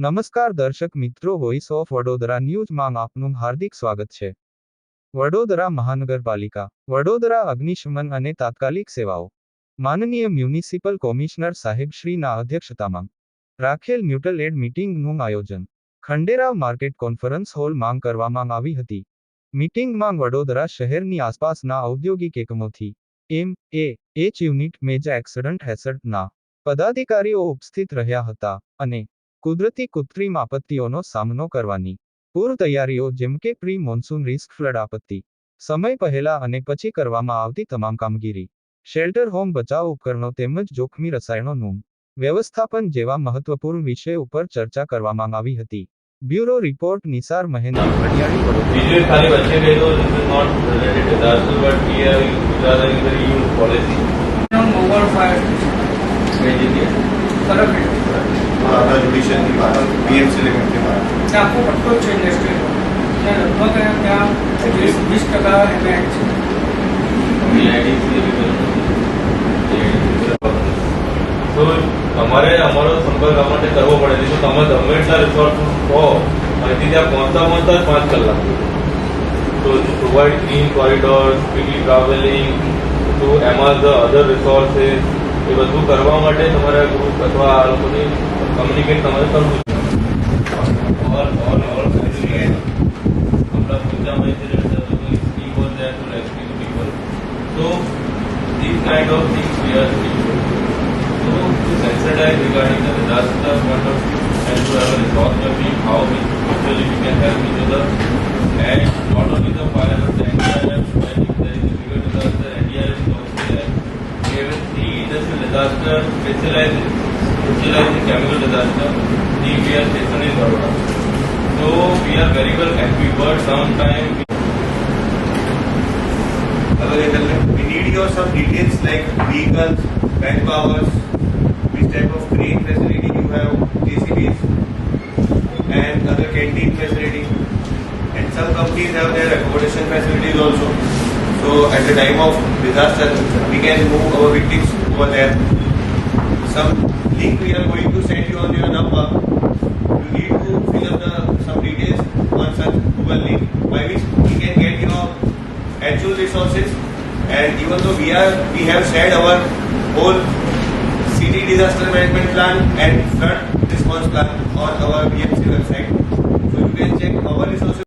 નમસ્કાર દર્શક મિત્રો વોઇસ ઓફ વડોદરા ન્યૂઝમાં આપનું હાર્દિક સ્વાગત છે વડોદરા મહાનગરપાલિકા વડોદરા અગ્નિશમન અને તાત્કાલિક સેવાઓ માનનીય મ્યુનિસિપલ કોમિશનર સાહેબશ્રીના અધ્યક્ષતામાં રાખેલ મ્યુટલ એડ મિટિંગનું આયોજન ખંડેરાવ માર્કેટ કોન્ફરન્સ હોલ માંગ કરવામાં આવી હતી મિટિંગમાં વડોદરા શહેરની આસપાસના ઔદ્યોગિક એકમોથી M A H unit major accident હેસર્ટના પદાધિકારીઓ ઉપસ્થિત રહ્યા હતા અને કુદરતી કૃત્રિમ આપત્તિઓનો સામનો કરવાની પૂર્વ તૈયારીઓ જેમ કે પ્રી મોન્સૂન રિસ્ક ફ્લડ આપત્તિ સમય પહેલા અને પછી કરવામાં આવતી તમામ કામગીરી શેલ્ટર હોમ બચાવ ઉપકરણો તેમજ જોખમી રસાયણોનું વ્યવસ્થાપન જેવા મહત્વપૂર્ણ વિષય ઉપર ચર્ચા કરવામાં આવી હતી બ્યુરો રિપોર્ટ નિસાર મહેન્દ્ર ઘડિયાળી बात एजुकेशन की बात पीएमसी लिमिट की बात आपको पट्टो છે ઇન્ડસ્ટ્રી લગભગ ત્યાં વીસ વીસ ટકા એમએચ તો તમારે અમારો સંપર્ક કરવા માટે કરવો પડે તો તમે ગમે એટલા રિસોર્સ હો અહીંથી ત્યાં પહોંચતા પહોંચતા જ પાંચ કલાક તો provide green corridor speedy travelling to among the other resources એ બધું કરવા માટે તમારા ગ્રુપ અથવા આ લોકોને કમ્યુનિકેટ તમારે કરવું So these kind of things we are doing. So to sensitize regarding the disaster point of view and to have a responsibility how we mutually we can help each other and not only disaster specializes, specializes chemical disaster, the we are stationed in Baroda. So we are very well equipped sometimes. We need your some details like vehicles, manpowers, which type of crane facility you have, JCBs, and other canteen facility. And some companies have their accommodation facilities also. So at the time of disaster, we can move our victims over there we are going to send you on your number, you need to fill up the, some details on such Google link by which you can get your actual resources. And even though we are we have shared our whole city disaster management plan and flood response plan on our BMC website, so you can check our resources.